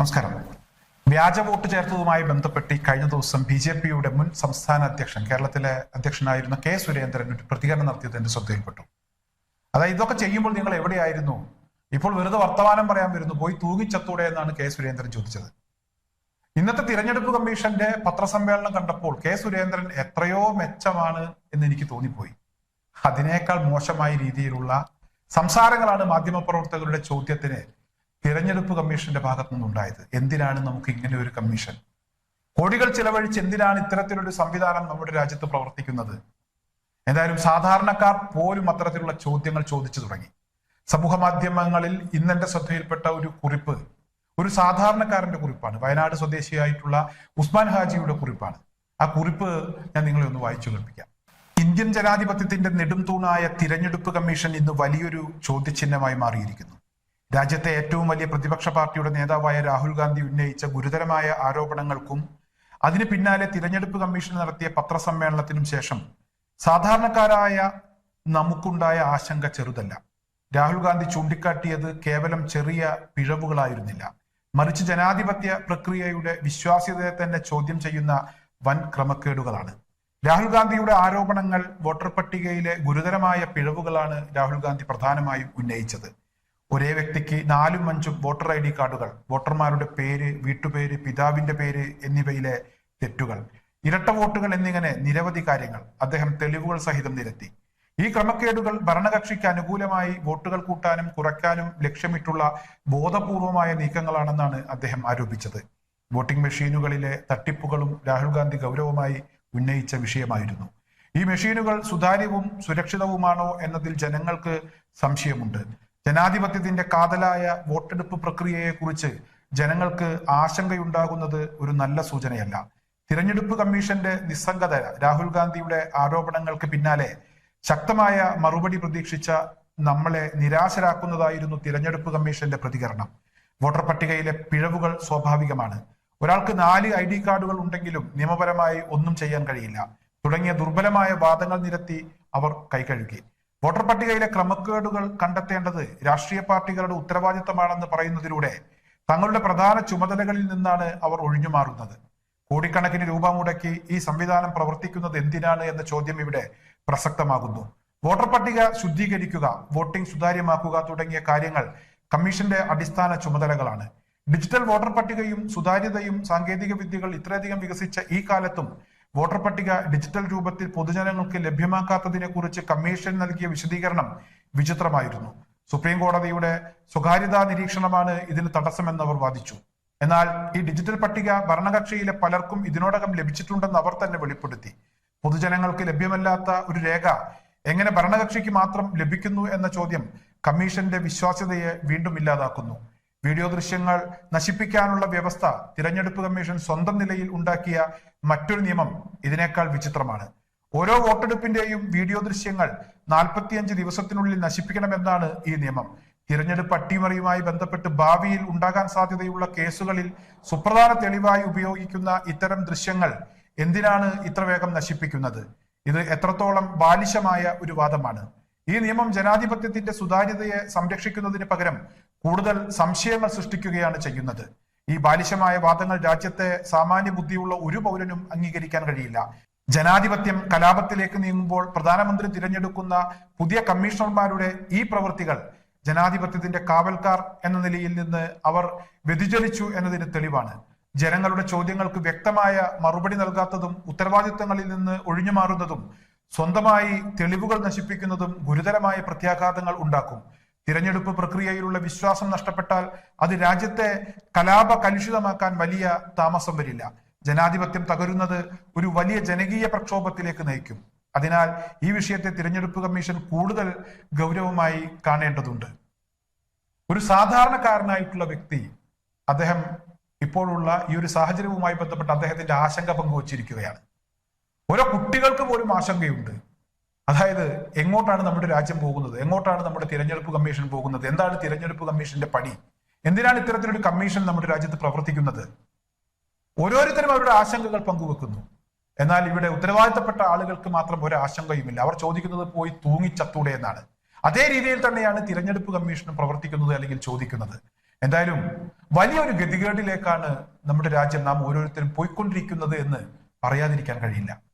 നമസ്കാരം. വ്യാജ വോട്ട് ചേർത്തതുമായി ബന്ധപ്പെട്ട് കഴിഞ്ഞ ദിവസം ബി ജെ പിയുടെ മുൻ സംസ്ഥാന അധ്യക്ഷൻ കേരളത്തിലെ അധ്യക്ഷനായിരുന്ന കെ സുരേന്ദ്രൻ ഒരു പ്രതികരണം നടത്തിയത് എന്റെ ശ്രദ്ധയിൽപ്പെട്ടു. അതായത് ഇതൊക്കെ ചെയ്യുമ്പോൾ നിങ്ങൾ എവിടെയായിരുന്നു? ഇപ്പോൾ വെറുതെ വർത്തമാനം പറയാൻ വരുന്നു പോയി തൂങ്ങിച്ചത്തൂടെ എന്നാണ് കെ സുരേന്ദ്രൻ ചോദിച്ചത്. ഇന്നത്തെ തിരഞ്ഞെടുപ്പ് കമ്മീഷന്റെ പത്രസമ്മേളനം കണ്ടപ്പോൾ കെ സുരേന്ദ്രൻ എത്രയോ മെച്ചമാണ് എന്ന് എനിക്ക് തോന്നിപ്പോയി. അതിനേക്കാൾ മോശമായ രീതിയിലുള്ള സംസാരങ്ങളാണ് മാധ്യമപ്രവർത്തകരുടെ ചോദ്യത്തിന് തിരഞ്ഞെടുപ്പ് കമ്മീഷന്റെ ഭാഗത്തു നിന്നുണ്ടായത്. എന്തിനാണ് നമുക്ക് ഇങ്ങനെ ഒരു കമ്മീഷൻ? കോടികൾ ചിലവഴിച്ച് എന്തിനാണ് ഇത്തരത്തിലൊരു സംവിധാനം നമ്മുടെ രാജ്യത്ത് പ്രവർത്തിക്കുന്നത്? എന്തായാലും സാധാരണക്കാർ പോലും അത്തരത്തിലുള്ള ചോദ്യങ്ങൾ ചോദിച്ചു തുടങ്ങി. സമൂഹ മാധ്യമങ്ങളിൽ ഇന്നെന്റെ ശ്രദ്ധയിൽപ്പെട്ട ഒരു കുറിപ്പ് ഒരു സാധാരണക്കാരന്റെ കുറിപ്പാണ്. വയനാട് സ്വദേശിയായിട്ടുള്ള ഉസ്മാൻ ഹാജിയുടെ കുറിപ്പാണ്. ആ കുറിപ്പ് ഞാൻ നിങ്ങളെ ഒന്ന് വായിച്ചു കേൾപ്പിക്കാം. ഇന്ത്യൻ ജനാധിപത്യത്തിന്റെ നെടും തൂണായ തിരഞ്ഞെടുപ്പ് കമ്മീഷൻ ഇന്ന് വലിയൊരു ചോദ്യചിഹ്നമായി മാറിയിരിക്കുന്നു. രാജ്യത്തെ ഏറ്റവും വലിയ പ്രതിപക്ഷ പാർട്ടിയുടെ നേതാവായ രാഹുൽ ഗാന്ധി ഉന്നയിച്ച ഗുരുതരമായ ആരോപണങ്ങൾക്കും അതിന് പിന്നാലെ തിരഞ്ഞെടുപ്പ് കമ്മീഷൻ നടത്തിയ പത്രസമ്മേളനത്തിനും ശേഷം സാധാരണക്കാരായ നമുക്കുണ്ടായ ആശങ്ക ചെറുതല്ല. രാഹുൽ ഗാന്ധി ചൂണ്ടിക്കാട്ടിയത് കേവലം ചെറിയ പിഴവുകളായിരുന്നില്ല. മറിച്ച് ജനാധിപത്യ പ്രക്രിയയുടെ വിശ്വാസ്യതയെ തന്നെ ചോദ്യം ചെയ്യുന്ന വൻ ക്രമക്കേടുകളാണ്. രാഹുൽ ഗാന്ധിയുടെ ആരോപണങ്ങൾ വോട്ടർ പട്ടികയിലെ ഗുരുതരമായ പിഴവുകളാണ് രാഹുൽ ഗാന്ധി പ്രധാനമായും ഉന്നയിച്ചത്. ഒരേ വ്യക്തിക്ക് നാലും അഞ്ചും വോട്ടർ ഐ ഡി കാർഡുകൾ വോട്ടർമാരുടെ പേര് വീട്ടുപേര് പിതാവിന്റെ പേര് എന്നിവയിലെ തെറ്റുകൾ ഇരട്ട വോട്ടുകൾ എന്നിങ്ങനെ നിരവധി കാര്യങ്ങൾ അദ്ദേഹം തെളിവുകൾ സഹിതം നിരത്തി. ഈ ക്രമക്കേടുകൾ ഭരണകക്ഷിക്ക് അനുകൂലമായി വോട്ടുകൾ കൂട്ടാനും കുറയ്ക്കാനും ലക്ഷ്യമിട്ടുള്ള ബോധപൂർവമായ നീക്കങ്ങളാണെന്നാണ് അദ്ദേഹം ആരോപിച്ചത്. വോട്ടിംഗ് മെഷീനുകളിലെ തട്ടിപ്പുകളും രാഹുൽ ഗാന്ധി ഗൗരവമായി ഉന്നയിച്ച വിഷയമായിരുന്നു. ഈ മെഷീനുകൾ സുതാര്യവും സുരക്ഷിതവുമാണോ എന്നതിൽ ജനങ്ങൾക്ക് സംശയമുണ്ട്. ജനാധിപത്യത്തിന്റെ കാതലായ വോട്ടെടുപ്പ് പ്രക്രിയയെക്കുറിച്ച് ജനങ്ങൾക്ക് ആശങ്കയുണ്ടാകുന്നത് ഒരു നല്ല സൂചനയല്ല. തിരഞ്ഞെടുപ്പ് കമ്മീഷന്റെ നിസ്സംഗത രാഹുൽ ഗാന്ധിയുടെ ആരോപണങ്ങൾക്ക് പിന്നാലെ ശക്തമായ മറുപടി പ്രതീക്ഷിച്ച നമ്മളെ നിരാശരാക്കുന്നതായിരുന്നു തിരഞ്ഞെടുപ്പ് കമ്മീഷന്റെ പ്രതികരണം. വോട്ടർ പട്ടികയിലെ പിഴവുകൾ സ്വാഭാവികമാണ്. ഒരാൾക്ക് നാല് ഐ ഡി കാർഡുകൾ ഉണ്ടെങ്കിലും നിയമപരമായി ഒന്നും ചെയ്യാൻ കഴിയില്ല. തുടങ്ങിയ ദുർബലമായ വാദങ്ങൾ നിരത്തി അവർ കൈകഴുകി വോട്ടർ പട്ടികയിലെ ക്രമക്കേടുകൾ കണ്ടെത്തേണ്ടത് രാഷ്ട്രീയ പാർട്ടികളുടെ ഉത്തരവാദിത്തമാണെന്ന് പറയുന്നതിലൂടെ തങ്ങളുടെ പ്രധാന ചുമതലകളിൽ നിന്നാണ് അവർ ഒഴിഞ്ഞു മാറുന്നത് കോടിക്കണക്കിന് രൂപ മുടക്കി ഈ സംവിധാനം പ്രവർത്തിക്കുന്നത് എന്തിനാണ് എന്ന ചോദ്യം ഇവിടെ പ്രസക്തമാകുന്നു. വോട്ടർ പട്ടിക ശുദ്ധീകരിക്കുക വോട്ടിംഗ് സുതാര്യമാക്കുക തുടങ്ങിയ കാര്യങ്ങൾ കമ്മീഷന്റെ അടിസ്ഥാന ചുമതലകളാണ്. ഡിജിറ്റൽ വോട്ടർ പട്ടികയും സുതാര്യതയും സാങ്കേതിക വിദ്യകൾ ഇത്രയധികം വികസിച്ച ഈ കാലത്തും വോട്ടർ പട്ടിക ഡിജിറ്റൽ രൂപത്തിൽ പൊതുജനങ്ങൾക്ക് ലഭ്യമാക്കാത്തതിനെ കുറിച്ച് കമ്മീഷൻ നൽകിയ വിശദീകരണം വിചിത്രമായിരുന്നു. സുപ്രീം കോടതിയുടെ സ്വകാര്യതാ നിരീക്ഷണമാണ് ഇതിന് തടസ്സമെന്ന് അവർ വാദിച്ചു. എന്നാൽ ഈ ഡിജിറ്റൽ പട്ടിക ഭരണകക്ഷിയിലെ പലർക്കും ഇതിനോടകം ലഭിച്ചിട്ടുണ്ടെന്ന് അവർ തന്നെ വെളിപ്പെടുത്തി. പൊതുജനങ്ങൾക്ക് ലഭ്യമല്ലാത്ത ഒരു രേഖ എങ്ങനെ ഭരണകക്ഷിക്ക് മാത്രം ലഭിക്കുന്നു എന്ന ചോദ്യം കമ്മീഷന്റെ വിശ്വാസ്യതയെ വീണ്ടും ഇല്ലാതാക്കുന്നു. വീഡിയോ ദൃശ്യങ്ങൾ നശിപ്പിക്കാനുള്ള വ്യവസ്ഥ തിരഞ്ഞെടുപ്പ് കമ്മീഷൻ സ്വന്തം നിലയിൽ ഉണ്ടാക്കിയ മറ്റൊരു നിയമം ഇതിനേക്കാൾ വിചിത്രമാണ്. ഓരോ വോട്ടെടുപ്പിന്റെയും വീഡിയോ ദൃശ്യങ്ങൾ നാൽപ്പത്തിയഞ്ച് ദിവസത്തിനുള്ളിൽ നശിപ്പിക്കണമെന്നാണ് ഈ നിയമം. തിരഞ്ഞെടുപ്പ് അട്ടിമറിയുമായി ബന്ധപ്പെട്ട് ഭാവിയിൽ ഉണ്ടാകാൻ സാധ്യതയുള്ള കേസുകളിൽ സുപ്രധാന തെളിവായി ഉപയോഗിക്കുന്ന ഇത്തരം ദൃശ്യങ്ങൾ എന്തിനാണ് ഇത്ര വേഗം നശിപ്പിക്കുന്നത്? ഇത് എത്രത്തോളം ബാലിശമായ ഒരു വാദമാണ്? ഈ നിയമം ജനാധിപത്യത്തിന്റെ സുതാര്യതയെ സംരക്ഷിക്കുന്നതിന് പകരം കൂടുതൽ സംശയങ്ങൾ സൃഷ്ടിക്കുകയാണ് ചെയ്യുന്നത്. ഈ ബാലിശമായ വാദങ്ങൾ രാജ്യത്തെ സാമാന്യ ബുദ്ധിയുള്ള ഒരു പൗരനും അംഗീകരിക്കാൻ കഴിയില്ല. ജനാധിപത്യം കലാപത്തിലേക്ക് നീങ്ങുമ്പോൾ പ്രധാനമന്ത്രി തിരഞ്ഞെടുക്കുന്ന പുതിയ കമ്മീഷണർമാരുടെ ഈ പ്രവൃത്തികൾ ജനാധിപത്യത്തിന്റെ കാവൽക്കാർ എന്ന നിലയിൽ നിന്ന് അവർ വ്യതിചലിച്ചു എന്നതിന് തെളിവാണ്. ജനങ്ങളുടെ ചോദ്യങ്ങൾക്ക് വ്യക്തമായ മറുപടി നൽകാത്തതും ഉത്തരവാദിത്തങ്ങളിൽ നിന്ന് ഒഴിഞ്ഞു മാറുന്നതും സ്വന്തമായി തെളിവുകൾ നശിപ്പിക്കുന്നതും ഗുരുതരമായ പ്രത്യാഘാതങ്ങൾ ഉണ്ടാക്കും. തിരഞ്ഞെടുപ്പ് പ്രക്രിയയിലുള്ള വിശ്വാസം നഷ്ടപ്പെട്ടാൽ അത് രാജ്യത്തെ കലാപ കലുഷിതമാക്കാൻ വലിയ താമസം വരില്ല. ജനാധിപത്യം തകരുന്നത് ഒരു വലിയ ജനകീയ പ്രക്ഷോഭത്തിലേക്ക് നയിക്കും. അതിനാൽ ഈ വിഷയത്തെ തിരഞ്ഞെടുപ്പ് കമ്മീഷൻ കൂടുതൽ ഗൗരവമായി കാണേണ്ടതുണ്ട്. ഒരു സാധാരണക്കാരനായിട്ടുള്ള വ്യക്തി അദ്ദേഹം ഇപ്പോഴുള്ള ഈ ഒരു സാഹചര്യവുമായി ബന്ധപ്പെട്ട് അദ്ദേഹത്തിന്റെ ആശങ്ക പങ്കുവച്ചിരിക്കുകയാണ്. ഓരോ കുട്ടികൾക്ക് പോലും ആശങ്കയുണ്ട്. അതായത് എങ്ങോട്ടാണ് നമ്മുടെ രാജ്യം പോകുന്നത്? എങ്ങോട്ടാണ് നമ്മുടെ തിരഞ്ഞെടുപ്പ് കമ്മീഷൻ പോകുന്നത്? എന്താണ് തിരഞ്ഞെടുപ്പ് കമ്മീഷന്റെ പണി? എന്തിനാണ് ഇത്തരത്തിലൊരു കമ്മീഷൻ നമ്മുടെ രാജ്യത്ത് പ്രവർത്തിക്കുന്നത്? ഓരോരുത്തരും അവരുടെ ആശങ്കകൾ പങ്കുവെക്കുന്നു. എന്നാൽ ഇവിടെ ഉത്തരവാദിത്തപ്പെട്ട ആളുകൾക്ക് മാത്രം ഒരു ആശങ്കയുമില്ല. അവർ ചോദിക്കുന്നത് പോയി തൂങ്ങിച്ചത്തൂടെ എന്നാണ്. അതേ രീതിയിൽ തന്നെയാണ് തിരഞ്ഞെടുപ്പ് കമ്മീഷനും പ്രവർത്തിക്കുന്നത് അല്ലെങ്കിൽ ചോദിക്കുന്നത്. എന്തായാലും വലിയൊരു ഗതികേടിലേക്കാണ് നമ്മുടെ രാജ്യം നാം ഓരോരുത്തരും പോയിക്കൊണ്ടിരിക്കുന്നത് എന്ന് പറയാതിരിക്കാൻ കഴിയില്ല.